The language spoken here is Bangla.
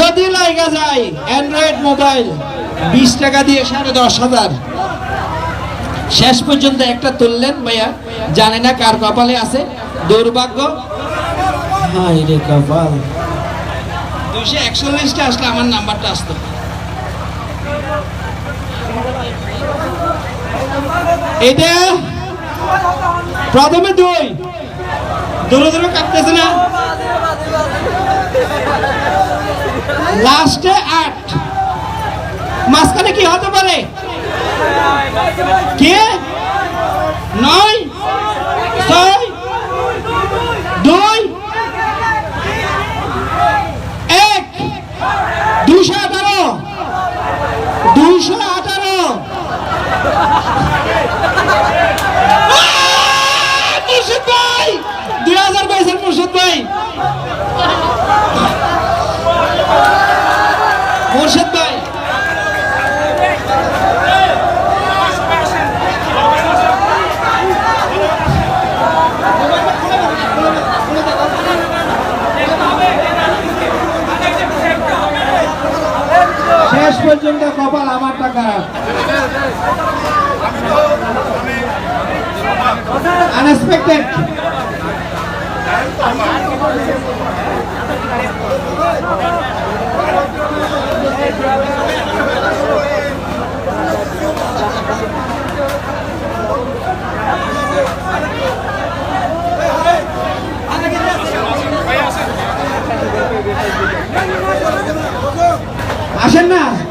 দেওয়া যায় অ্যান্ড্রয়েড মোবাইল বিশ টাকা দিয়ে সাড়ে দশ হাজার। শেষ পর্যন্ত একটা তুললেন ভাইয়া, জানে না কার কপালে আছে, দুর্ভাগ্য। হাই রে কপাল। দুইশো একচল্লিশটা আসলে আমার নাম্বারটা আসতো। এটা প্রথমে দুই। দূরে দূরে কাটতেছে না। লাস্টে আট। মাঝখানে কি হতে পারে? কে? নয়? ছয়? দুই? এক? দুশো আঠারো মুর্শিদ ভাই দুই হাজার পাইছেন মুর্শিদ ভাই মুর্শিদ ভাই। শেষ পর্যন্ত কপাল আমার টাকা। আনএক্সপেক্টেড 先呐